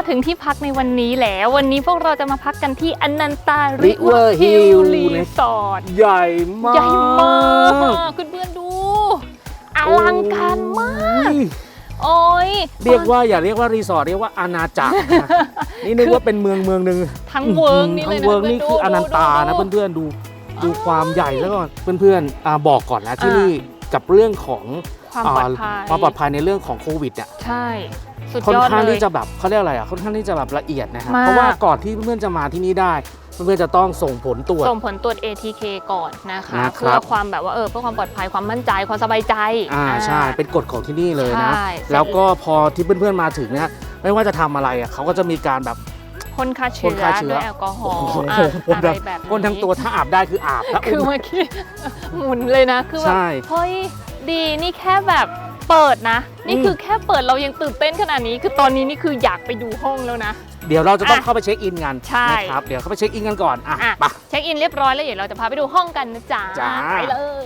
มาถึงที่พักในวันนี้แล้ว วันนี้พวกเราจะมาพักกันที่อนันตาริเวอร์ฮิลรีสอร์ทใหญ่มาก ใหญ่มากเพื่อนๆดู อลังการมากโอ้ยโอ้ยเรียกว่าอย่าเรียกว่ารีสอร์ทเรียกว่าอาณาจักรนะนี่นึกว่าเป็นเมืองเมืองหนึ่งทั้งเวิร์กนี่เลยทั้งนะเวิร์กนี่พื่คืออนันตานะดูเพื่อนๆดูดูความใหญ่แล้วก่อนเพื่อนๆอ่าบอกก่อนนะที่อ่านี่กับเรื่องของความปลอดภัยาความปลอดภัยในเรื่องของโควิดเนี่ยใช่ สุดค่อนยอดข้างเลที่ยจะแบบเขาเรียกอะไรอะค่อนข้างที่จะแบบละเอียดนะครับมาก เพราะว่าก่อนที่เพื่อนๆจะมาที่นี่ได้ เพื่อนๆจะต้องส่งผลตรวจ ส่งผลตรวจ ATK ก่อนนะคะ นะครับ เพื่อความแบบว่าเออเพื่อความปลอดภัยความมั่นใจความสบายใจอ่าใช่เป็นกฎของที่นี่เลยนะ ใช่ แล้วก็พอที่เพื่อนๆมาถึงเนี่ยไม่ว่าจะทำอะไรอะเขาก็จะมีการแบบ พ่นฆ่าพ่เชื้นอฆ่าเชื้อด้วยแอลกอฮอล์โอ้โหอะพ่นอะแบไรบแบบนี้พ่นทั้งตัวถ้าอาบได้คืออาบถ้าคืออุ้มเมื่อกี้ หมุนเลยนะ คือแบบใช่ เฮ้ยดีนี่แค่แบบ เปิดนะ นี่อืมคือแค่เปิดเรายังตื่นเต้นขนาดนี้ คือตอนนี้นี่คืออยากไปดูห้องแล้วนะ เดี๋ยวเราจะต้องอะเข้าไปเช็คอินกันใช่ นะครับ เดี๋ยวเข้าไปเช็คอินกันก่อน อะอะไป เช็คอินเรียบร้อยแล้วเดี๋ยวเราจะพาไปดูห้องกันนะจ๊ะจ้า ไปเลย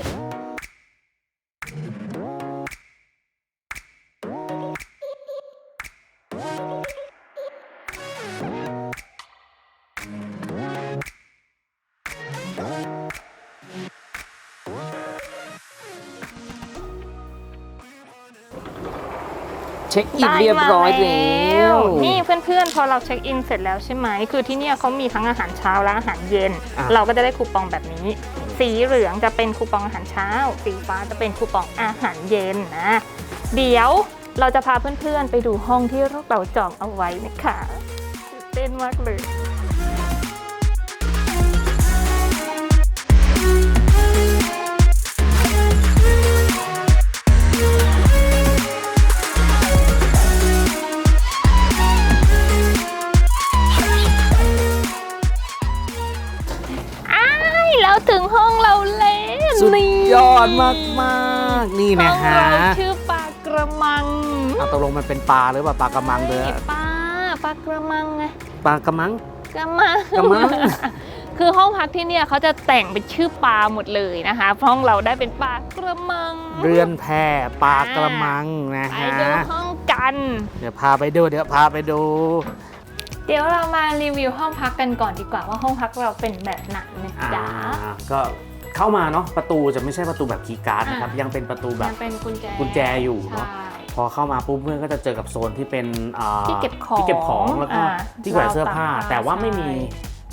เช็คอินเรียบร้อยแล้วนี่เพื่อนๆ พอเราเช็คอินเสร็จแล้วใช่ไหมคือที่เนี่ยเขามีทั้งอาหารเช้าและอาหารเย็นอะเราก็จะได้คูปองแบบนี้ สีเหลืองจะเป็นคูปองอาหารเช้า สีฟ้าจะเป็นคูปองอาหารเย็นนะเดี๋ยวเราจะพาเพื่อนๆ ไปดูห้องที่เราจองเอาไว้นะคะตื่นเต้นมากเลย นี่ห้นะองฮะเราชื่อปลากระมังอะตกลงมันเป็นปลาหรือเปล่าปลากระมังเลยปลาปลากระมังไงปลากระมังกระมังกระมังคือห้องพักที่เนี่ยเขาจะแต่งเป็นชื่อปลาหมดเลยนะคะห้องเราได้เป็นปลากระมัง เรือนแพปลากระมังนะไปฮะดูห้องกัน เดี๋ยวพาไปดูเดี๋ยวพาไปดู เดี๋ยวเรามารีวิวห้องพักกันก่อนดีกว่าว่าห้องพักเราเป็นแบบไหนนะอ่าจ๊ะก็ เข้ามาเนาะประตูจะไม่ใช่ประตูแบบคีย์การ์ดนะครับอะยังเป็นประตูแบมับนเป็นกุญแจกุญแจอยู่เนาะ ใช่ พอเข้ามาปุ๊บเพื่อนก็จะเจอกับโซนที่เป็นอ่าที่เก็บของที่เก็บของแล้วก็อ่าที่แขวนเสื้อผ้าราวตากผ้าแต่ว่าไม่มี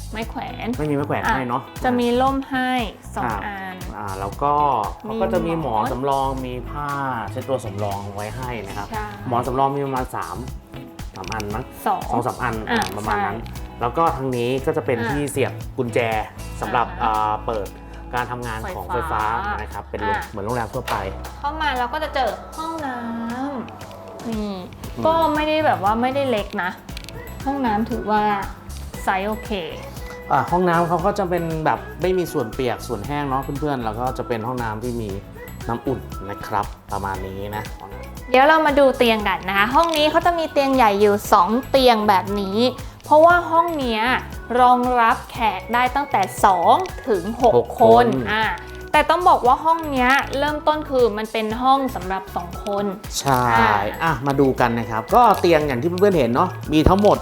ใช่ ไม้แขวน ไม่มีไม้แขวนให้เนาะจะมีร่มให้สองอ่าอัน อ่าแล้วก็มีเขาก็จะมีหมอนหมอนสำรองมีผ้าเช็ดตัวสำรองไว้ให้นะครับ ใช่ หมอนสำรองมีประมาณ3ามสามอันมั้งสอง สองสามอันอ่าอ่าประมาณนั้น ใช่แล้วก็ทางนี้ก็จะเป็นอ่าที่เสียบกุญแจสำหรับอ่า อ่าเปิด การทำงานของไฟไฟฟ้าฟ้านะครับเป็นโรงอ่าเหมือนโรงแรมทั่วไป เข้ามาเราก็จะเจอห้องน้ำนี่อืม ก็ไม่ได้แบบว่าไม่ได้เล็กนะ ห้องน้ำถือว่าไซส์โอเคอ่าห้องน้ำเขาก็จะเป็นแบบไม่มีส่วนเปียกส่วนแห้งเนาะเพื่อนๆ แล้วก็จะเป็นห้องน้ำที่มีน้ำอุ่นนะครับ ประมาณนี้นะเดี๋ยวเรามาดูเตียงกันนะคะ ห้องนี้เขาจะมีเตียงใหญ่อยู่ 2 เตียงแบบนี้ เพราะว่าห้องเนี้ย รองรับแขกได้ตั้งแต่ 2 ถึงหก6คคนนอ่าแต่ต้องบอกว่าห้องเนี้ยเริ่มต้นคือมันเป็นห้องสำหรับ 2 คน ใช่อ่าอะมาดูกันนะครับ ก็เตียงอย่างที่เพื่อนๆเห็นเนาะมีทั้งหมด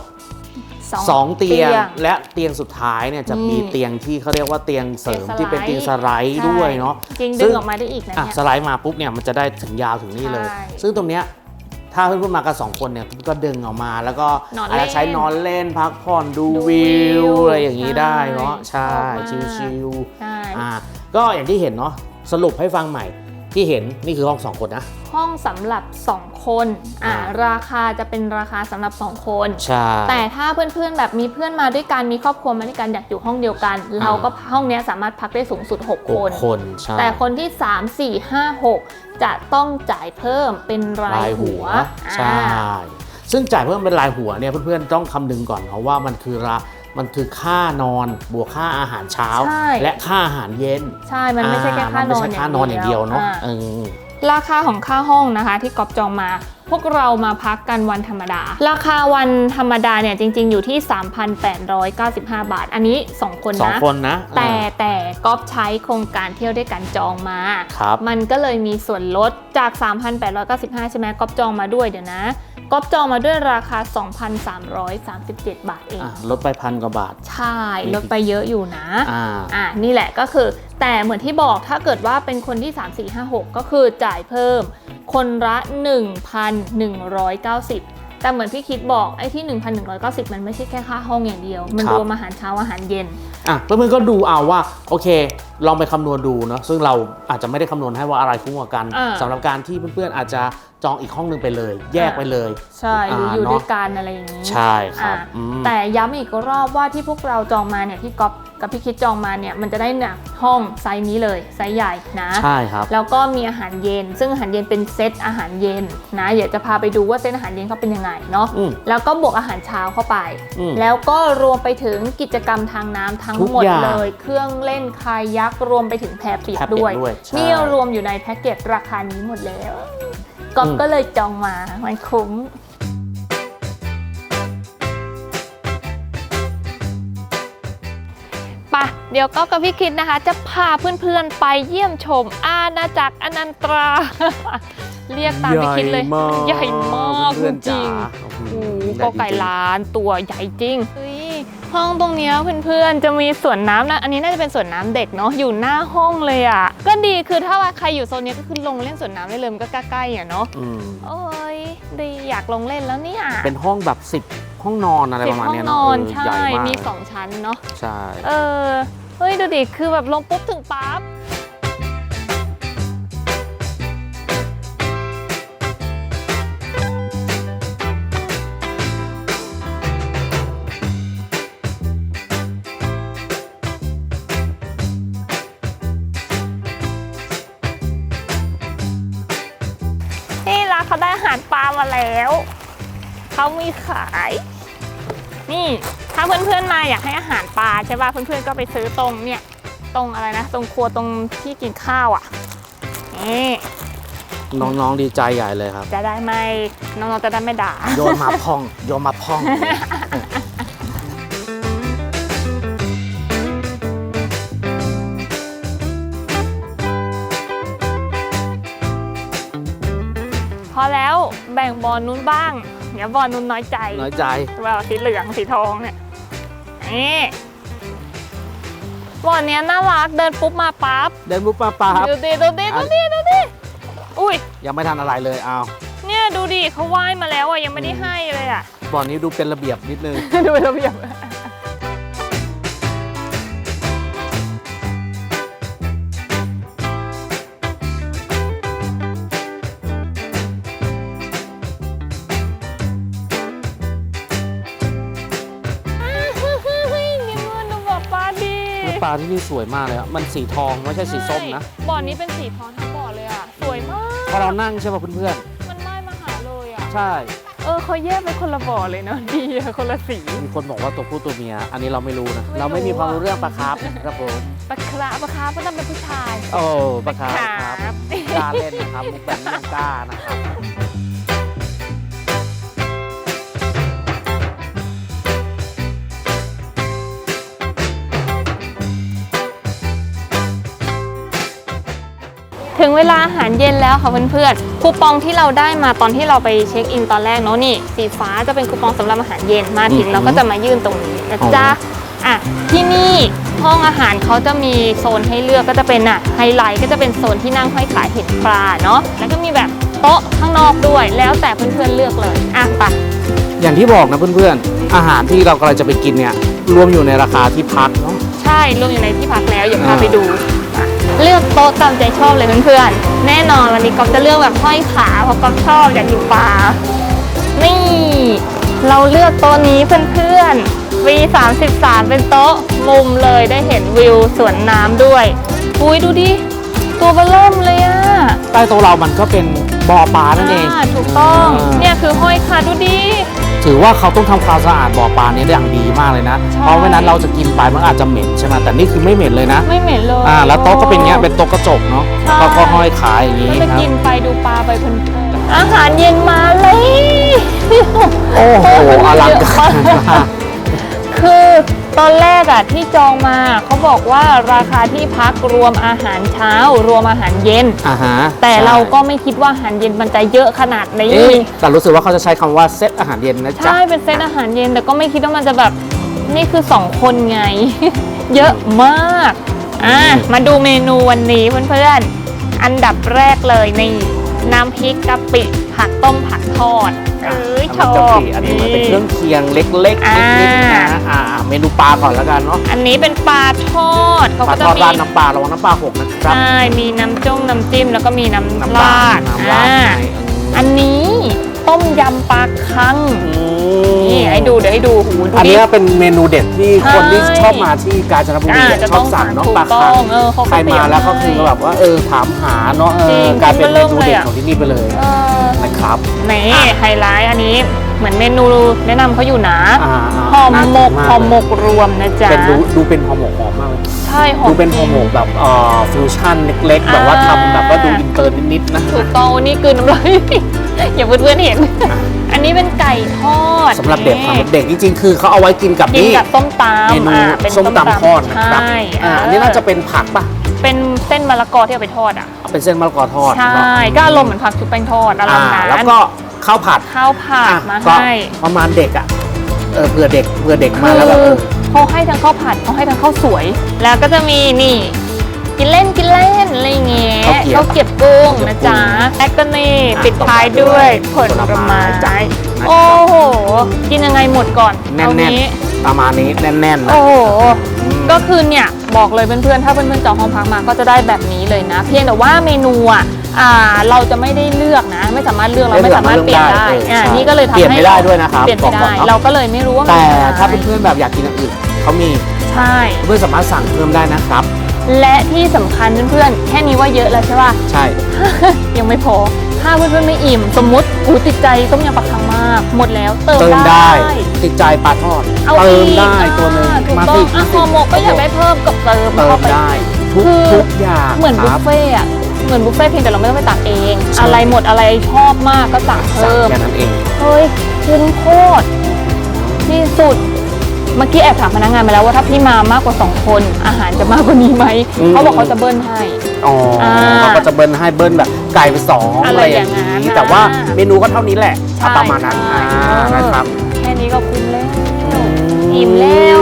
สอง2เตียงและเตียงสุดท้ายเนี่ยจะมีนี่เตียงที่เขาเรียกว่าเตียงเสริมเตียงสไลด์ที่เป็นเตียงสไลด์ด้วยเนาะจริงซึ่ดึงงออกมาได้อีกนะอะเนี่ยสไลด์มาปุ๊บเนี่ยมันจะได้ถึงยาวถึงนี่เลยใช่ซึ่งตรงเนี้ย ถ้าเพื่อนๆมากันสองคนเนี่ยก็ดึงออกมา แล้วก็นอนอาจเล่จะนใช้นอนเล่นพักผ่อนดูดูวิวิว วอะไรอย่างนี้ได้เนาะใช่ใช่ชอบมากชิวใช่ๆอ่าก็อย่างที่เห็นเนาะสรุปให้ฟังใหม่ ที่เห็นนี่คือห้องสองคนนะ ห้องสำหรับ 2 คนอ่าอ่า ราคาจะเป็นราคาสำหรับ 2 คน ใช่ แต่ถ้าเพื่อนๆแบบมีเพื่อนมาด้วยกันมีครอบครัวมาด้วยกันอยากอยู่ห้องเดียวกันเราก็ห้องเนี้ยสามารถพักได้สูงสุด 6 หคกน คนใช่ แต่คนที่ 3 4 5 6 จะต้องจ่ายเพิ่มเป็นรารายยหัหัววใช่ อ่าซึ่งจ่ายเพิ่มเป็นรายหัวเนี่ยเพื่อนๆต้องคำนึงก่อนเพราะว่ามันคือรา มันคือค่านอนบวกค่าอาหารเช้า ใช่ และค่าอาหารเย็นใช่ มันไม่ใช่แค่ค่านอนมัไม่ใช่ค่านอนอย่างเดียวเนาะอ่เออ ราคาของค่าห้องนะคะ ที่กอบจองมา พวกเรามาพักกันวันธรรมดา ราคาวันธรรมดาเนี่ยจริง ๆ อยู่ที่ 3,895 บาท อันนี้ 2 คนสองนะ คนนะแต่แต่ก๊อฟใช้โครงการเที่ยวด้วยกันจองมา ครับ มันก็เลยมีส่วนลดจาก 3,895 ใช่ไหมก๊อฟจองมาด้วยเดี๋ยวนะ ก๊อฟจองมาด้วยราคา 2,337 บาทเองอะลดไปพันกว่าบาท ใช่ ลดไปเยอะอยู่นะอ่าอะนี่แหละก็คือ แต่เหมือนที่บอกถ้าเกิดว่าเป็นคนที่ 3 4 5 6 ก็คือจ่ายเพิ่ม คนละ 1,190 แต่เหมือนพี่คิดบอกไอ้ที่ 1,190 มันไม่ใช่แค่ค่าห้องอย่างเดียว มันครับ รวมอาหารเช้าอาหารเย็น อะเพื่อนๆก็ดูเอาว่าโอเค ลองไปคำนวณดูเนาะซึ่งเราอาจจะไม่ได้คำนวณให้ว่าอะไรคุ้มกว่ากันอ่า สำหรับการที่เพื่อนๆอาจจะจองอีกห้องหนึงไปเลย แยกไปเลย ใช่หรืออยู่อ่าเนอะ ด้วยกันอะไรอย่างนี้ ใช่ครับอะอืม แต่ย้ำอีกรอบว่าที่พวกเราจองมาเนี่ยที่ก๊อฟ กับพี่คิดจองมาเนี่ยมันจะได้หนักห้องไซส์นี้เลยไซส์ใหญ่นะใช่ครับแล้วก็มีอาหารเย็น ซึ่งอาหารเย็นเป็นเซตอาหารเย็นนะเดี๋ยวจะพาไปดูว่าเซตอาหารเย็นเขาเป็นยังไงเนาะอืมแล้วก็บวกอาหารเช้าเข้าไปอืมแล้วก็รวมไปถึงกิจกรรมทางน้ำทั้งทุกหมดอย่างเลย เครื่องเล่นคายักรวมไปถึงแพเปียกแพเปียกด้วยด้วยใช่นี่รวมอยู่ในแพ็กเกจราคานี้หมดแล้วก๊อฟอืมก็เลยจองมามันคุ้ม ดี๋ยวก็กับพี่คิดนะคะ จะพาเพื่อนๆไปเยี่ยมชมอาณาจักรอนันตรา เรียกตามพี่คิดเลย ใหญ่มากจเพื่อนๆริจ๋างๆโอ้โหโอ้โหใหญ่ก็ไก่จริงๆล้านตัวใหญ่จริงเฮ้ยห้องตรงเนี้ยเพื่อนๆ จะมีสวนน้ำนะ อันนี้น่าจะเป็นสวนน้ำเด็กเนาะอยู่หน้าห้องเลยอะ ก็ดีคือถ้าว่าใครอยู่โซนเนี้ยก็คือลงเล่นสวนน้ำได้เลยมันก็ใกล้ๆอะเนาะอืมโอ้ยดีอยากลงเล่นแล้วเนี่ยเป็นห้องแบบสิบห้องนอนอะไรสิปบระมาณห้องเนี้ยนเนาะอนเออใช่ใหญ่มากมีสองชั้นเนาะใช่เออ เฮ้ย ดูดิ คือแบบลงปุ๊บถึงปั๊บนี่ร้านเขาได้อาหารปลามาแล้ว เขามีขาย นี่ถ้าเพื่อนๆมาอยากให้อาหารปลาใช่ป่ะเพื่อนๆก็ไปซื้อตรงเนี่ยตรงอะไรนะ ตรงครัวตรงที่กินข้าวอะนี่น้องๆดีใจใหญ่เลยครับ จะได้ไม่น้องๆจะได้ไม่ด่า โยนมาพ่อง โยนมาพ่อง พอแล้วแบ่งบอลนู้นบ้าง เดี๋ยวบอลนู้นน้อยใจน้อยใจแบบสีเหลืองสีทองเนี่ยนี่บอลเนี้ยน่ารักเดินปุ๊บมาปั๊บเดินบุปปาปาครับดูดิดูดิดูดิดูดิอุ้ยยังไม่ทันอะไรเลยเอาเนี่ยดูดิเขาไหว้มาแล้วอะยังไม่ได้ให้เลยอะบ่อนนี้ดูเป็นระเบียบนิดนึงดูระเบียบาที่นี่สวยมากเลยอะมันสีทองไม่ใช่สีส้มนะ บ่อนี้เป็นสีทองทั้งบ่อเลยอะ สวยมาก พอเรานั่งใช่ป่ะเพื่อนมันไล่มาหาเลยอะ ๆ ใช่ เออเขาแยกเป็นคนละบ่อเลยเนาะ ดีอะคนละสี มีคนบอกว่าตัวผู้ตัวเมีย อันนี้เราไม่รู้นะ ไม่รู้ เราไม่มีความรู้เรื่องปลาคาร์ฟครับผม ปลาคราปลาคราก็ต้องเป็นผู้ชายโอ้ปลาคาร์ฟคครัรับบกล้าเล่นนะครับมุกแบบนี้ยังกล้านะครับ ถึงเวลาอาหารเย็นแล้วค่ะเพื่อนๆ คูปองที่เราได้มาตอนที่เราไปเช็คอินตอนแรกเนาะนี่ สีฟ้าจะเป็นคูปองสำหรับอาหารเย็นมาถึงอืมเราก็จะมายื่นตรงนี้นะจ๊ะอะที่นี่ห้องอาหารเขาจะมีโซนให้เลือกก็จะเป็นอะไฮไลท์ก็จะเป็นโซนที่นั่งห้อยขายเห็นปลาเนาะแล้วก็มีแบบโต๊ะข้างนอกด้วย แล้วแต่เพื่อนๆเลือกเลยอะไปอย่างที่บอกนะเพื่อนๆ อาหารที่เรากำลังจะไปกินเนี่ยรวมอยู่ในราคาที่พักเนาะใช่รวมอยู่ในที่พักแล้วอย่าพาอ่าไปดูอะ เลือกโต๊ะตามใจชอบเลยเพื่อนๆ แน่นอนวันนี้ก๊อฟจะเลือกแบบห้อยขาเพราะก๊อฟชอบอยากกินปลานี่ เราเลือกโต๊ะนี้เพื่อนๆ V33 เป็นโต๊ะมุมเลยได้เห็นวิวสวนน้ำด้วย อุ้ยดูดิ ตัวเบลเริ่มเลยอะใต้โต๊ะเรามันก็เป็นบ่อปลานั่นเองอ่าถูกต้องอ่าเนี่ยคือห้อยขาดูดิ ถือว่าเขาต้องทำความสะอาดบ่อปลานี้ได้อย่างดีมากเลยนะใช่เพราะไม่นั้นเราจะกินไปมันอาจจะเหม็นใช่ไหมแต่นี่คือไม่เหม็นเลยนะ ไม่เหม็นเลยอ่าแล้วโต๊ะก็เป็นเงี้ยเป็นโต๊ะกระจกเนาะใช่แล้วก็ห้อยขาอย่างงี้ก็จะครับกินไปดูปลาไปเพลินๆอาหารเย็นมาเลย โอ้โหอลังการมาก คือตอนแรกอะที่จองมาเขาบอกว่าราคาที่พักรวมอาหารเช้า รวมอาหารเย็น อ่าฮะแต่ใช่เราก็ไม่คิดว่าอาหารเย็นมันจะเยอะขนาดนี้ เอ๊ะแต่รู้สึกว่าเขาจะใช้คำว่าเซตอาหารเย็นนะจ๊ะ ใช่เป็นเซตอาหารเย็นแต่ก็ไม่คิดว่ามันจะแบบนี่คือ2คนไง เยอะมากอะมาดูเมนูวันนี้เพื่อนๆอันดับแรกเลยนี่น้ำพริกกะปิผักต้มผักทอด เอ้ยชน้ำอมันบกะปิอันนี้มันเป็นเครื่องเคียงเล็กๆอ่านิดๆนะอ่าเมนูปลาก่อนแล้วกันเนาะอันนี้เป็นปลาทอดเขาปลาก็จะทอดมีราดน้ำปลาระวังน้ำปลาหกนะครับใช่มีน้ำจ้งน้ำจิ้มแล้วก็มีน้ำน้ำปลาราดน้ำราดอ่าให้อันนี้ต้มยำปลาคังอืมนี่ให้ดูเดี๋ยวให้ดูหูดูอันดินี้เป็นเมนูเด็ดที่ใช่คนที่ชอบมาที่กาญจนบุรีอ่าเนี่ยจะชต้ออบงสั่งเนาะถูกปลาต้คัองง เออเขาก็ใครมาแล้วก็เตรีคืยมอแบบว่าเออถามหาเนาะเอจริองกลายเป็นเริ่เมมนูเลยเด็ดอะของที่นี่ไปเลย เออนะ ครับนี่ไฮไลท์อันนี้เหมือนเมนูแนะนำเขาอยู่นะอ่าาห่อหมกน่าห่อกินหมกรวมนะจ๊ะเป็นดูดูเป็นห่อหมกหอมมากเลยใช่หอม ดูเป็นห่อหมกจริงแบบเอ่อฟิวชั่นเล็กๆ แบบว่าอ่าทำแบบว่าดูอินเตอร์นิดๆนะ ถูกต้องนี่คือน้ำลาย อย่าเพื่อนๆเห็น อันนี้เป็นไก่ทอดสำหรับเด็กนี่สำหรับเด็กจริงๆ คือเขาเอาไว้กินกับกินนี่กับส้มตเมนูำอ่าเป็นส้มตำทอดนะครับใช่อ่าอันนี้น่าจะเป็นผักป่ะเป็นเส้นมะละกอที่เอาไปทอดอะ เป็นเส้นมะละกอทอดใช่เนาะก็อารมณ์เหมือนผักชุบแป้งทอดอารมณ์อ่านั้นแล้วก็ข้าวผัดข้าวผัดอะมาก็ให้ประมาณเด็กอะเออเผื่อเด็กเผื่อเด็กมาคืแล้วแบบอเออเขาให้ทั้งข้าวผัดเขาให้ทั้งข้าวสวย แล้วก็จะมีนี่ กินเล่นกินเล่นอะไรเงี้ยข้าวเกรี๊ยวเขาวเก็บกุ้งข้าวเกรี๊ยวนะจ๊ะแล้วก็นี่อะปิดท้ายด้วยผผลลไม้ไม้จ้ะโอ้โหกินยังไงหมดก่อนแน่เอานงี้ๆประมาณนี้แน่นๆนะโอ้โหอืมก็คือเนี่ย บอกเลยเพื่อนๆ ถ้าเพื่อนๆจองห้องพักมาก็จะได้แบบนี้เลยนะ เพียงแต่ว่าเมนูอะอ่าเราจะไม่ได้เลือกนะ ไม่สามารถเลือกเราไม่สามารถเปลี่ยนได้เอออ่าใช่นี่ก็เลยทำให้เปลี่ยนไม่ได้ด้วยนะครับเปลี่ยนไม่บอกก่ได้อนเนอะเราก็เลยไม่รู้ว่าแต่มันถ้าเพื่อนๆแบบอยากกินอย่างอื่นเขามีใช่เพื่อนๆสามารถสั่งเพิ่มได้นะครับ และที่สำคัญเพื่อนๆแค่นี้ว่าเยอะแล้วใช่ป่ะใช่ ยังไม่พอถ้าเพื่อนๆไม่อิ่ม สมมติอูติดใจต้มยำปลาคังมากหมดแล้วเติมเติมได้ ได้ ติดใจปลาทอด เอาเติมอีกได้อ่าตัวหนึ่งถูกมาต้อสิงอะห่อหมกก็อยากได้เพิ่มก็เติมเติเข้ามไปได้ ทุกคือ ทุกอย่างเหมือนคบุรัฟบเฟ่ต์อะเหมือนบุฟเฟ่ต์เพียงแต่เราไม่ต้องไปตักเอง ใช่ อะไรหมดอะไรชอบมากก็สั่งสั่งเพิ่มแค่นั้นเอง เฮ้ยคุ้มโคตรที่สุด เมื่อกี้แอบถามพนักงานมาแล้วว่าถ้าพี่มามากกว่า 2 คน อาหารจะมากกว่านี้ไหมอืม เขาบอกเขาจะเบิ้ลให้ อ๋ออาเขาก็จะเบิ้ลให้เบิ้ลแบบไก่ไปสองอะไรอะไรอย่างอย่างนั้นนี้นะแต่ว่าเมนูก็เท่านี้แหละใช่ประมาณนั้นใช่ อ่านะครับ แค่นี้ก็คุ้มแล้วมอิ่มแล้ว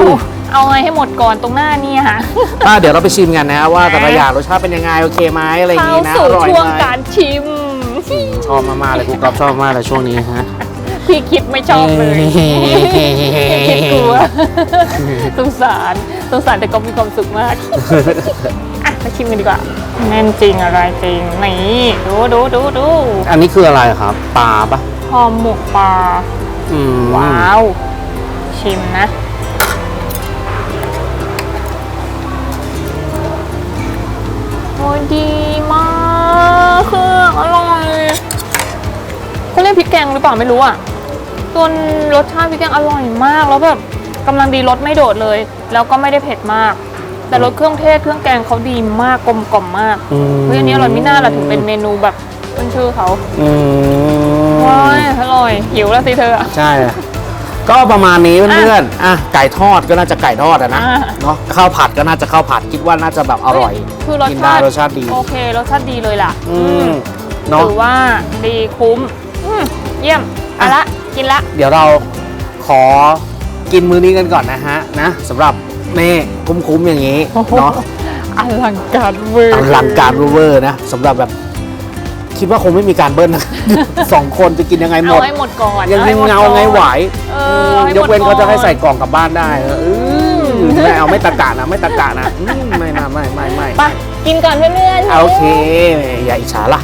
เอาไงให้หมดก่อนตรงหน้าเนี่ยค่ะ อะเดี๋ยวเราไปชิมกันนะว่าแต่ละอะอย่างรสชาติเป็นยังไงโอเคไหมอะไรอย่างเข้านี้นะสู่อร่อยช่วงไหมการชิม ชอบมากๆเลยครูกอล์ฟชอบมากเลยช่วงนี้ฮะ พี่คิดไม่ชอบเลยคิดกลัวสงสารสงสารแต่ก็มีความสุขมากอะมาชิมกันดีกว่าแน่นจริงอะไรจริงนี่ดูดูดูดูอันนี้คืออะไรครับปลาปะหอมหมกปลาอืมว้าว ชิมนะโอ้ยดีมากเครื่องอร่อยเขาเรียกพริกแกงหรือเปล่าไม่รู้อะ ตัวรสชาติพริกแกงอร่อยมาก แล้วแบบกำลังดีรสไม่โดดเลย แล้วก็ไม่ได้เผ็ดมาก แต่รสเครื่องเทศเครื่องแกงเขาดีมากกลมกล่อมมากอืม เฮ้ยอันนี้อร่อยไม่น่าล่ะถึงเป็นเมนูแบบเป็นชื่อเขาอืมว้ายอร่อยหิวแล้วสิเธออะ ใช่ ก็ประมาณนี้เพื่อนๆอะไก่ทอดก็น่าจะไก่ทอดอะนะอะ เนาะข้าวผัดก็น่าจะข้าวผัดคิดว่าน่าจะแบบอร่อย คือรสกินชาได้ติรสชาติดี โอเครสชาติดีเลยล่ะอืมเนาะ ถือว่าดีคุ้มอืมเยี่ยมเอาละ กินละ เดี๋ยวเราขอกินมื้อนี้กันก่อนนะฮะนะสำหรับเน่คุ้มๆอย่างนี้เนาะอลังการเวอร์อลังการเวอร์ๆนะสำหรับแบบคิดว่าคงไม่มีการเบิ้ลนะสองคนจะกินยังไงหมเอาดให้หมดก่อนยังอให้หมดเงาก่อนไงไหวเออเอาให้ยกเว้นหมดเขาจะให้ใส่ก่อนกล่องกลับบ้านได้เอออืมไม่เอาไม่ตะกะนะไม่ตะกะนะอืมไม่นะไม่ไม่ไม่ไปกินก่อนเพื่อนๆเอาโอเค อย่าอิจฉาล่ะ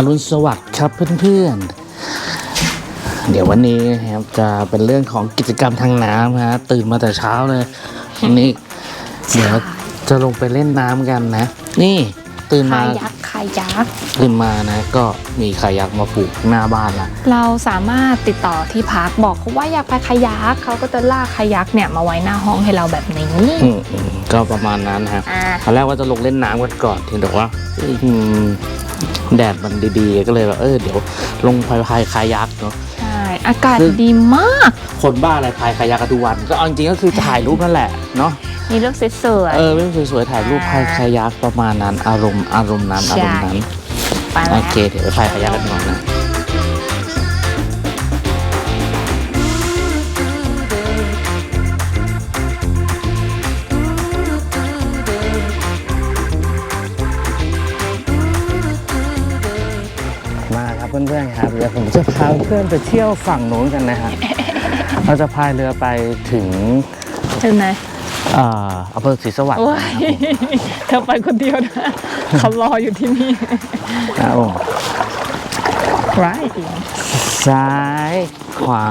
อรุณสวัสดิ์ครับเพื่อนๆ เดี๋ยววันนี้นะครับจะเป็นเรื่องของกิจกรรมทางน้ำฮะตื่นมาแต่เช้าเลยวันนี้เดี๋ยวจะลงไปเล่นน้ำกันนะ นี่ตื่นมาคายักคายักตื่นมานะ ก็มีคายักมาปลูกหน้าบ้านละเราสามารถติดต่อที่พักบอกเขาว่าอยากไปคายักเขาก็จะลากคายักเนี่ยมาไว้หน้าห้องให้เราแบบนี้อืมอืมก็ประมาณนั้นฮะอ่าตอนแรกว่าจะลงเล่นน้ำกันก่อนถึงแต่ว่าอืม แดดมันดีๆ ก็เลยแบบเออเดี๋ยวลงพายพายคายักเนาะใช่อากาศคือดีมาก คนบ้าอะไรพายคายักกันทุกวัน ก็เอาจริงๆก็คือถ่ายรูปนั่นแหละเนาะมีเลือกสวยเออเรื่องสวยๆถ่ายรูปพายคายักประมาณนั้นอารมณ์อารมณ์นั้นอารมณ์นั้นๆไปโอแล้วเคเดี๋ยวไปพายคายักกันก่อนนะ ดี๋ยวผมจะพาเพื่อนไปเที่ยวฝั่งโน้นกันนะฮะ เราจะพายเรือไปถึงเห็นไหมเอ่ออำเภอศรีสวัสดิ์โอ้ยนะครับผมเธอไปคนเดียวนะเขารออยู่ที่นี่ครับผมร้ายจริงซ้ายขวา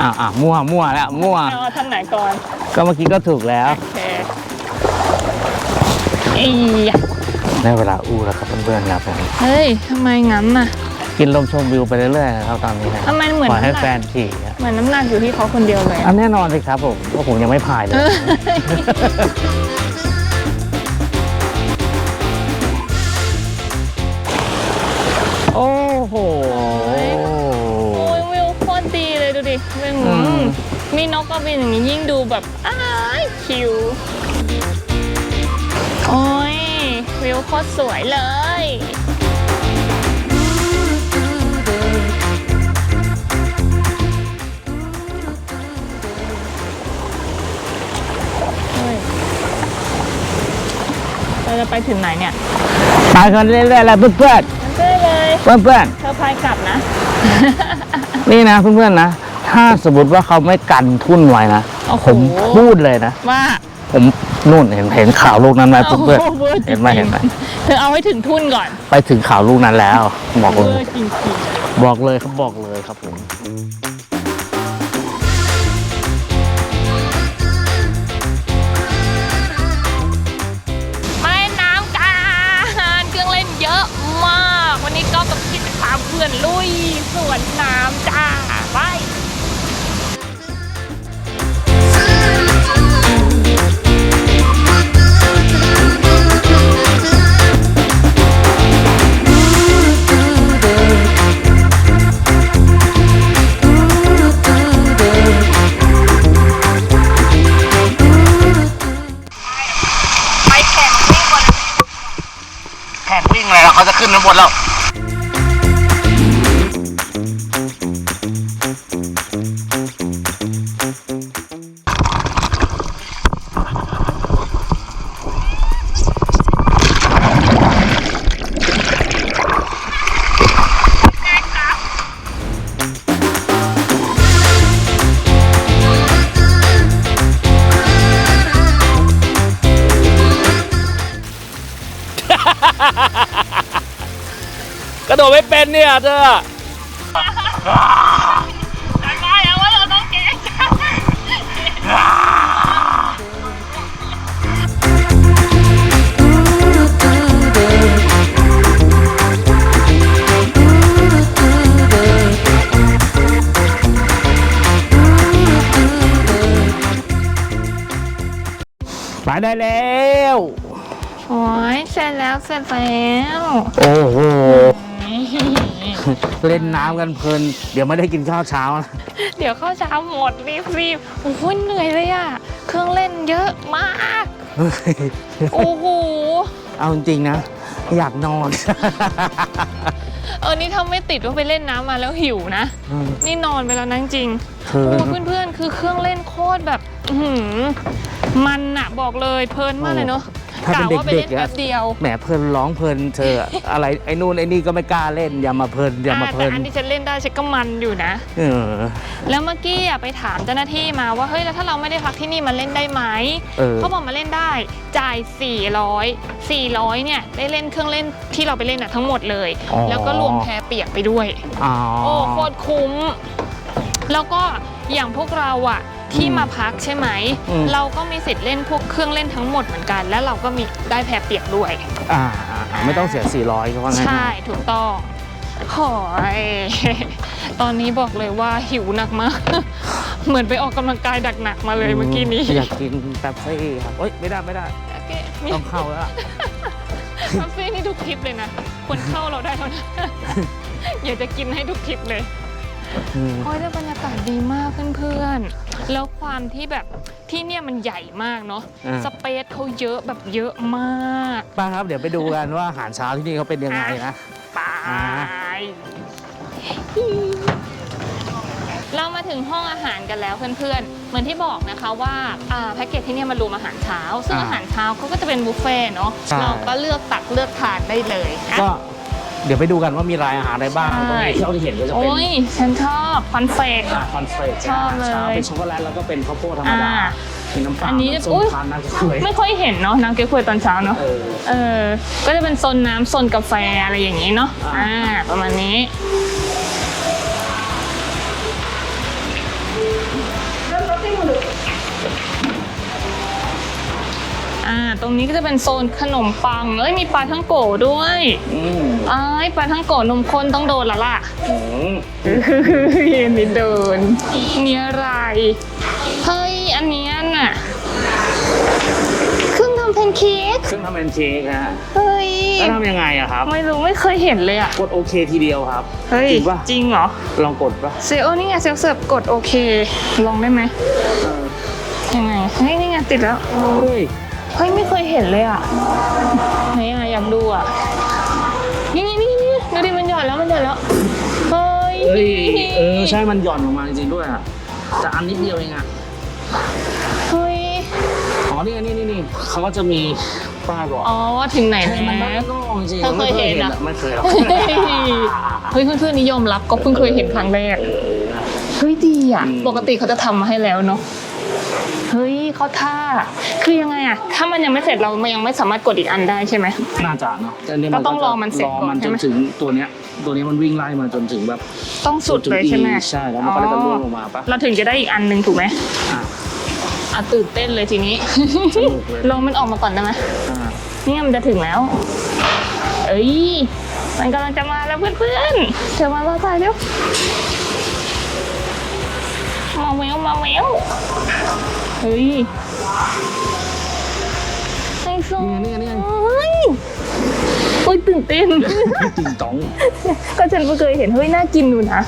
อ้าวอ้าวมั่วมั่วแล้วมั่วเอาทางไหนก่อน ก็เมื่อกี้ก็ถูกแล้ว โอเคอียะได้เวลาอู้แล้วครับเพื่อนๆครับผมเฮ้ยทำไมงั้นน่ะ กินลมชมวิวไปเรื่อยๆนะครับตอนนี้นะทำไมเหมือนปล่อยให้น้ำหนัก แฟนขี่อะเหมือนน้ำหนักอยู่ที่เขาคนเดียวเลยอัอะนแน่นอนสิครับผมเพราะผมยังไม่พายเลย โอ้โห โอ้ยวิวโคตรดีเลยดูดิวิวอืม มีนกก็บินอย่างนี้ยิ่งดูแบบอ้ายคิว โอ้ยวิวโคตรสวยเลย เราจะไปถึงไหนเนี่ยพายกันเรื่อยๆแล้วเพื่อนมันก็เลยๆเพื่อนเธอพายกลับนะ ๆนี่นะเพื่อนๆนะ ถ้าสมมติว่าเขาไม่กันทุ่นไว้นะโอ้โห ผมพูดเลยนะ ว่าผมนู่นเห็นเห็นข่าวลูกนั้นไหมเพื่อนโโๆเห็นไหมเห็นไหมเธอเอาให้ถึงทุนก่อนไปถึงข่าวลูกนั้นแล้วบอกเวเลอยร์จริงบอกเลยครับบอกเลยครับผม เลยแล้วเขาจะขึ้นน้ำบนแล้ว ระโดดไม่เป็นเนี่ยเธอได้แล้วว่าเราต้องเก่งไปได้แล้ว โอ้ยเสร็จแล้วเสร็จแล้ว โอ้โห เล่นน้ำกันเพลิน เดี๋ยวไม่ได้กินข้าวเช้านะ เดี๋ยวข้าวเช้าหมดรีบรีบโอ้โหเหนื่อยเลยอะเครื่องเล่นเยอะมากเฮ้ยโอ้โห เอาจริงๆนะ อยากนอน เออ นี่ถ้าไม่ติดว่าไปเล่นน้ำมาแล้วหิวนะ นี่นอนไปแล้วนะจริงเธโอ้อโหเพื่อนๆ คือเครื่องเล่นโคตรแบบอื้อหือมันอะบอกเลยเพลินมากเลยเนาะ ถ้าเป็นว่าไปเด็เล่กนๆแป๊อะบเดียวแหมเพลินร้องเพลินเธอ อะไรไอ้นู่นไอ้นี่ก็ไม่กล้าเล่นอย่ามาเพลินอย่ามาเพลิแต่นอันที่ฉันเล่นได้ฉันก็มันอยู่นะ เออ แล้วเมื่อกี้อะไปถามเจ้าหน้าที่มาว่าเฮ้ยแล้วถ้าเราไม่ได้พักที่นี่มาเล่นได้ไหมเออ เขาบอกมาเล่นได้จ่าย 400 400เนี่ยได้เล่นเครื่องเล่นที่เราไปเล่นอะทั้งหมดเลย อ๋อ แล้วก็รวมแพเปียกไปด้วย อ๋อโอ้โคตรคุ้ม แล้วก็อย่างพวกเราอะ ที่มาพักใช่ไหม อืม เราก็มีสิทธิ์เล่นพวกเครื่องเล่นทั้งหมดเหมือนกัน แล้วเราก็มีได้แพรเปียกด้วย อ่าอ่าอ่าไม่ต้องเสีย 400ก็ว่างั้นใช่ถูกต้องโหยตอนนี้บอกเลยว่าหิวหนักมาก เหมือนไปออกกำลังกายหนักๆมาเลยเมื่อกี้นี้อยากกินแป๊บซี่ครับเอ้ยไม่ได้ไม่ได้โอเคมีต้องเข้าแล้วอะคาเฟ่นี่ทุกทริปเลยนะ คนเข้าเราได้เท่านั้นอยากจะกินให้ทุกทริปเลย อืมโอ้ยแต่บรรยากาศดีมากเพื่อนๆ แล้วความที่แบบที่เนี่ยมันใหญ่มากเนาะอ่า สเปซเขาเยอะแบบเยอะมากป้าครับเดี๋ยวไปดูกันว่าอาหารเช้าที่นี่เขาเป็นยังไงนะ ไปอ่า เรามาถึงห้องอาหารกันแล้วเพื่อนๆ เหมือนที่บอกนะคะว่าอ่าแพ็กเกจที่เนี่ยมันรวมอาหารเช้า ซึ่งอาหารเช้าเขาก็จะเป็นบุฟเฟ่ต์เนาะเราก็เลือกตักเลือกทานได้เลยอะก็ เดี๋ยวไปดูกันว่ามีรายอาหารอะไรบ้างใช่ตรงนี้ที่เราจะเห็นก็จะเป็นโอ้ยฉันชอบคอนเฟก คอนเฟรชชอบเลย เป็นช็อกโกแลตแล้วก็เป็นข้าวโพดธรรมดาอ่ามีน้ำเปล่าอันนี้ำส้อุ๊มยทานน้ำกล้วยไม่ค่อยเห็นเนาะน้ำเก๊กฮวยตอนเช้าเนาะ เออ เออ ก็จะเป็นโซนน้ำโซนกาแฟอะไรอย่างนี้เนาะ อ่า อ่า ประมาณนี้ อ่า ตรงนี้ก็จะเป็นโซนขนมปังเอ้ยมีปลาทั้งโกะด้วยอืมอ้ายปลาทั้งโกะนมข้นต้องโดนและล่ะอืมเย็นนี่โดนนี่อะไร เฮ้ย อันเนี้ยน่ะเครื่องทำแพนเค้ก ซึ่งทำเป็นเค้กฮะเฮ้ย แล้วทำยังไงอะครับ ไม่รู้ไม่เคยเห็นเลยอะ กดโอเคทีเดียวครับ เฮ้ย จริงปะ จริงเหรอ ลองกดปะเซลนี่ไงเซลเสิร์ฟกดโอเค ลองได้ไหมเออยังไงเฮ้ยนี่ไงติดแล้ว เฮ้ย เฮ้ยไม่เคยเห็นเลยอะไหนอะอยากดูอะนี่นี่นี่นี่ดูดิมันหย่อนแล้วมันหย่อนแล้วเฮ้ยเอ้ยเออใช่มันหย่อนลงมาจริงๆด้วยอะแต่อันนิดเดียวเองอะเฮ้ยอ๋อนี่ไงนี่นี่นี่เขาก็จะมีป้ายบอกอ๋อว่าถึงไหนเฮ้ยมันแล้ไม่วก็จริงเธอเคยเห็นอะไม่เคยหรอกเฮ้ยเพื่อนๆนิยอมรับก็เพิ่งเคยเห็นครั้งแรกเฮ้ยดีอะ ปกติเขาจะทำมาให้แล้วเนาะ เฮ้ยเขาท่า คือยังไงอะถ้ามันยังไม่เสร็จเรามันยังไม่สามารถกดอีกอันได้ใช่ไหม น่าจะเนาะแต่เนี่ยก็ต้องรอมันเสร็จรอก่อนมันใช่จไหมนถึงตัวเนี้ย ตัวนี้มันวิ่งไล่มาจนถึงแบบต้องสุดเลยใช่ไหมจุ E ใช่แล้วมันก็เลยจะล่วงลงมาปะเราถึงจะได้อีกอันหนึ่งถูกไหมอะอะตื่นเต้นเลยทีนี้ สนุกเลยลองมันออกมาก่อนได้ไหมอ่าเนี่ยมันจะถึงแล้ว เอ้ย มันกำลังจะมาแล้วเพื่อนๆ เธอมาว่าตายเร็วมาแววมาแวว เฮ้ยไฮโซนี่ไงนี่ไงนี่ไง เฮ้ยโอ้ยตื่นเต้นติ่งตองก็ฉันก็เคยเห็น เฮ้ย น่ากินอยู่นะ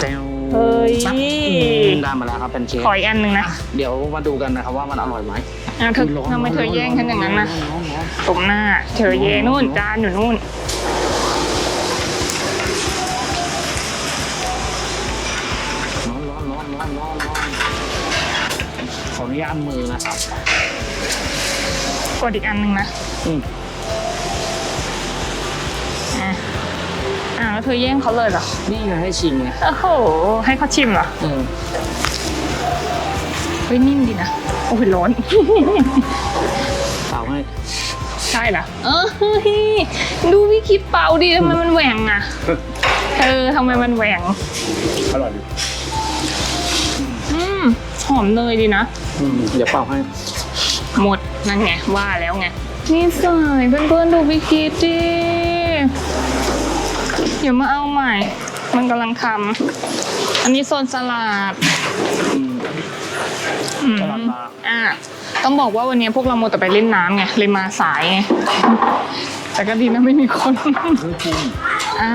แจวเฮ้ยปั๊บอืมได้มาแล้วครับเป็นเค้กขออีกอันหนึ่งนะเดี๋ยวมาดูกันนะครับว่ามันอร่อยไหมอะเธอทำไมเธอแย่งฉันอย่างนั้นนะตรงหน้าเธอแย่งนู่นจานอยู่นู่น ร้อนร้อนร้อนร้อนร้อนร้อน ขออนุญาตมือนะครับกดอีกอันหนึ่งนะอืมอะอ่าแล้วเธอแย่งเขาเลยเหรอ นี่ไงให้ชิมไงโอ้โห ให้เขาชิมเหรอ เออเฮ้ยนิ่มดีนะ โอ้ยร้อน เปล่าให้ ใช่เหรอ เออเฮ้ยดูพี่คิดเป่าดิทำไมมันแหว่งอะ เออทำไมมันแหว่ง อร่อยดีอืม หอมเนยดีนะ อืมเดี๋ยวเปล่าให้ หมดนั่นไงว่าแล้วไง นี่สายเพื่อนๆดูพี่คิดดิเดี๋ยวมาเอาใหม่ มันกำลังทำอันนี้โซนสลัดอืมอืมสลัดมาอะต้องบอกว่าวันนี้พวกเราโมวแต่ไปเล่นน้ำไงเลยมาสายไงแต่ก็ดีนะไม่มีคนเฮ้ยจริงอ่า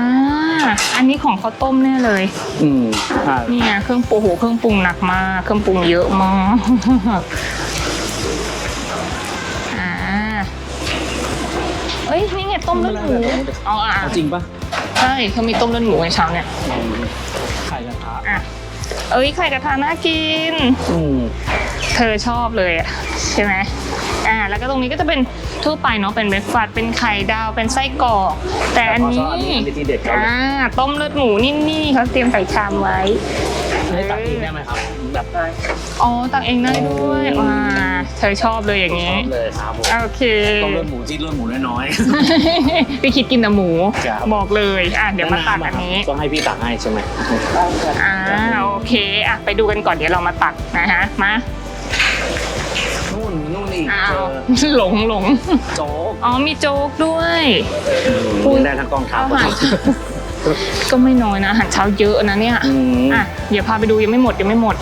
อันนี้ของข้าวต้มแน่เลย อืมใช่นี่ไงเครื่องปรุงโหเครื่องปรุงหนักมาก เครื่องปรุงเยอะมากอ่าเอ้ยนี่ไงต้มเลือดหมูเอาอะเอาจริงปะใช่เขามีต้มเลือดหมูในเช้าเนี่ยอืมไข่กระทะอะเอ้ยไข่กระทะน่ากิน อืมเธอชอบเลยอะใช่ไหมอ่า แล้วก็ตรงนี้ก็จะเป็น ทั่วไปเนาะเป็นเบรกฟาสต์เป็นไข่ดาวเป็นไส้กรอกแต่อันนี้อันนี้ที่เด็ดเขาอ่าต้มเลือดหมูนี่นี่เขาเตรียมใส่ชามไว้ให้ตักกินได้ไหมครับแบบออ๋อตักเองได้ด้วยว้าเธอชอบเลยอย่างชนี้อบเลยครับผมโอเคต้มเลือดหมูที่เลือดหมูน้อยพี่คิดกินแต่หมูครับบอกเลยอะๆเดี๋ยวมาตักอันนี้ต้องให้พี่ตักให้ใช่ไหมอ่าโอเคอะไปดูกันก่อนเดี๋ยวเรามาตักนะฮะมานู่นนู่น อีกอ้าเจวอหลงหลงโจ๊กอ๋อมีโจ๊กด้วยอืมได้ทั้งกองทัพอาหารก็ไม่น้อยนะอาหารเช้าเยอะนะเนี่ยอืมอะเดี๋ยวพาไปดูยังไม่หมดยังไม่หมด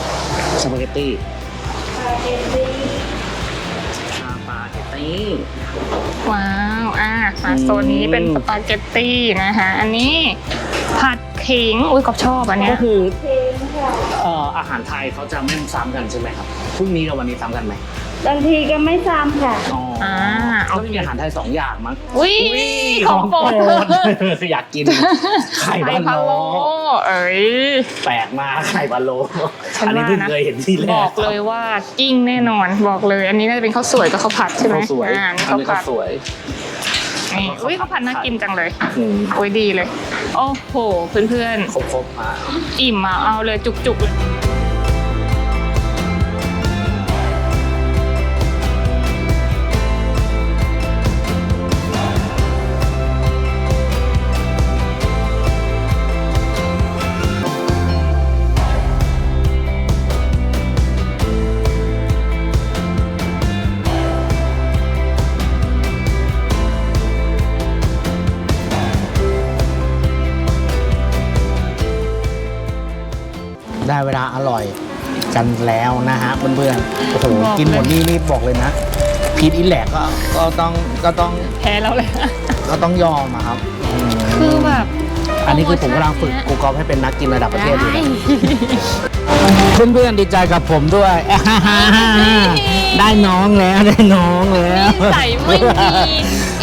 สปาเกตตี้สปาเกตตี้ว้าวอะมาอืมโซนนี้เป็นสปาเกตตี้นะคะอันนี้ผัดขิงอุ้ยกอบชอบอันเนี้ก็ยคือเอ่ออาหารไทยเขาจะไม่ซ้ำกันใช่ไหมครับพรุ่งนี้กับวันนี้ซ้ำกันไหม บางทีก็ไม่ซ้ำค่ะ อ๋ออาโอก็เค มีอาหารไทยสองอย่างมั้งอุ้ยของโปรดอยากกิน ไข่ไข่พะพะโล้โล้เอ้ย แปลกมากไข่พะโล้ฉันอันนี้ว่าเพิ่งนะเคยเห็นที่แรกบอกเลยว่ากิ้งแน่นอนบอกเลย อันนี้น่าจะเป็นข้าวสวยกับข้าวผัดใช่ไหมข้าวสวยอ่านี่อันข้าวนี้ผัข้าดวสวย นี่อุ้ยข้าวผัดน่ากินจังเลยอืมโอ้ยดีเลย โอ้โหเพื่อนครบๆอะๆอิ่มอะเอาเลยจุกๆเลย เวลาอร่อยกันแล้วนะฮะเพื่อนๆโอ้โหกินหมดนี่นี่บอกเลยนะพีทอินแหลกก็ก็ต้องก็ต้องแพ้แล้วเลย ก็ต้องยอมอะครับอืมคือแบบ อันนี้คือผมกำลังฝึกกูกอล์ฟให้เป็นนักกินระดับประเทศอยู่นะเพื่อนๆดีใจกับผมด้วย ได้น้องแล้วได้น้องแล้วนิสัยไม่ดี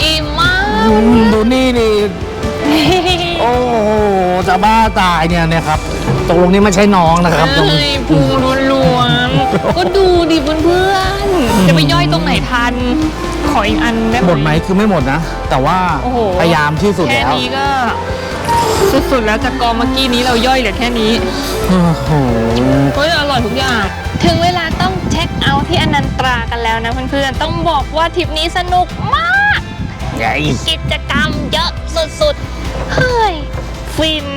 อิ่มมากอืมดูนี่ดิโอ้โหจะบ้าตายเนี่ยเนี่ยครับ ตกลงนี่ไม่ใช่น้องนะครับตรงเอ้ยพุงล้วนๆก็ดูดิเพื่อนๆ จะไปย่อยตรงไหนทัน ขออีกอันได้ไหม หมดไหมคือไม่หมดนะ แต่ว่าโอ้โห พยายามที่สุดแค่แล้วนี้ก็ สุดๆ แล้วจากกองเมื่อกี้นี้เราย่อยเหลือแค่นี้ โอ้โหเฮ้ยอร่อยทุกอย่าง ถึงเวลาต้องเช็คเอาท์ที่อนันตรากันแล้วนะเพื่อนๆ ต้องบอกว่าทริปนี้สนุกมาก ใหญ่กิจกรรมเยอะสุดๆ เฮ้ย ฟิน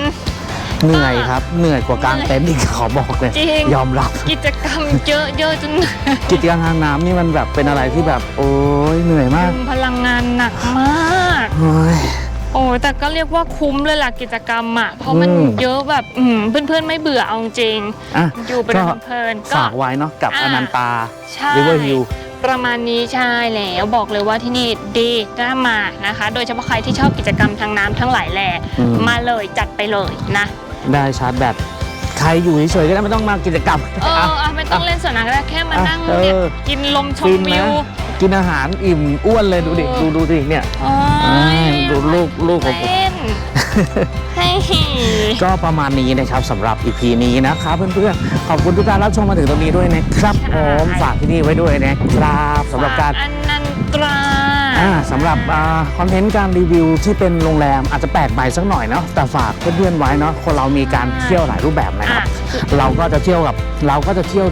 เหนื่อยครับ เหนื่อยกว่ากลางเต็นท์อีกขอบอกเลย จริง ยอมรับ กิจกรรมเยอะเยอะจนกิจกรรมทางน้ำนี่มันแบบเป็นอะไรที่แบบ โอ้ยเหนื่อยมากคุมพลังงานหนักมาก โอ้ย โอ้ยแต่ก็เรียกว่าคุ้มเลยล่ะกิจกรรมอะเพราะมันอืม เยอะแบบอืมเพื่อนๆไม่เบื่อเอาจริง อะอยู่เป็นก็เพลินๆก็ ฝากไว้เนาะกับอ่าอนันตาใช่ River Hill ประมาณนี้ใช่แล้วบอกเลยว่าที่นี่ดีน่ามานะคะ โดยเฉพาะใครที่ชอบกิจกรรมทางน้ำทั้งหลายแหล่อืม มาเลยจัดไปเลยนะ ได้ชาร์จแบตใครอยู่เฉยๆก็ได้ไม่ต้องมากิจกรรม เอออะไม่ต้องเล่นสวนน้ำก็ได้แค่มาอะนั่งเออ เนี่ยกินลมชมฟินวินะว กินอาหารอิ่มอ้วนเลยดูดิเออดูดูดิเนี่ยโอ้ยดูลูกลูกของผม เล่นให้ก็ประมาณนี้นะครับสำหรับ EP นี้นะครับเพื่อนๆ ขอบคุณทุกการรับชมมาถึงตรงนี้ด้วยนะครับผมฝากที่นี่ไว้ด้วยนะครับสำหรับการ อนันตรา อ่าสำหรับคอนเทนต์การรีวิวที่เป็นโรงแรมอาจจะแปลกใหม่สักหน่อยเนาะแต่ฝากเพื่อนๆไว้เนาะคนเรามีการเที่ยวหลายรูปแบบนะครับ เราก็จะเที่ยวกับเราก็จะเที่ยว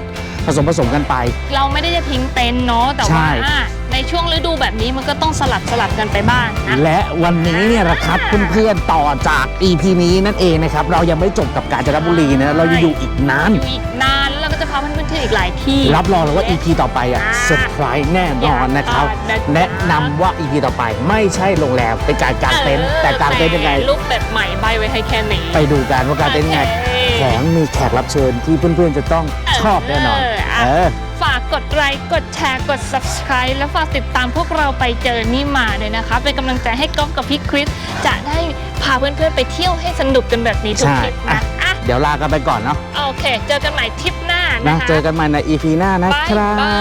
ผสมผสมกันไป เราไม่ได้จะทิ้งเต็นท์เนาะแต่ใช่ว่าในช่วงฤดูแบบนี้มันก็ต้องสลับสลับกันไปบ้างนะและวันนี้เนี่ยนะครับเพื่อนๆต่อจาก EP นี้นั่นเองนะครับ เรายังไม่จบกับกาญจนบุรีนะเราจะอยู่อีกนานอยู่อีกนานแล้วเราก็ จะพาเพื่อนๆเที่ยวอีกหลายที่ รับรองเลยว่า EP ต่อไปอะอ่าเซอร์ไพรส์แน่นอนนะครับ อย่าพลาดนะจ๊ะแนะนำว่า EP ต่อไปไม่ใช่โรงแรมเป็นการกางเต็นท์แต่กางเต็นท์ยังไงรูปแบบใหม่ใบไว้ให้แค่นี้ ไปดูกันว่ากางเต็นท์ยังไงโอเคแถมมีแขกรับเชิญที่เพื่อนๆจะต้องชอบแน่นอน เอออะ เออ ฝากกดไลค์กดแชร์กด subscribe และฝากติดตามพวกเราไปเจอนี่มาเลยนะคะ เป็นกำลังใจให้ก๊อฟกับพี่คริสจะได้พาเพื่อนๆไปเที่ยวให้สนุกกันแบบนี้ทุกใช่ทริปอะนะอะเดี๋ยวลากันไปก่อนเนาะโอเค เจอกันใหม่ทริปหน้านะนะ คะ เจอกันใหม่ใน EP หน้านะบ๊ายครับา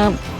ยบ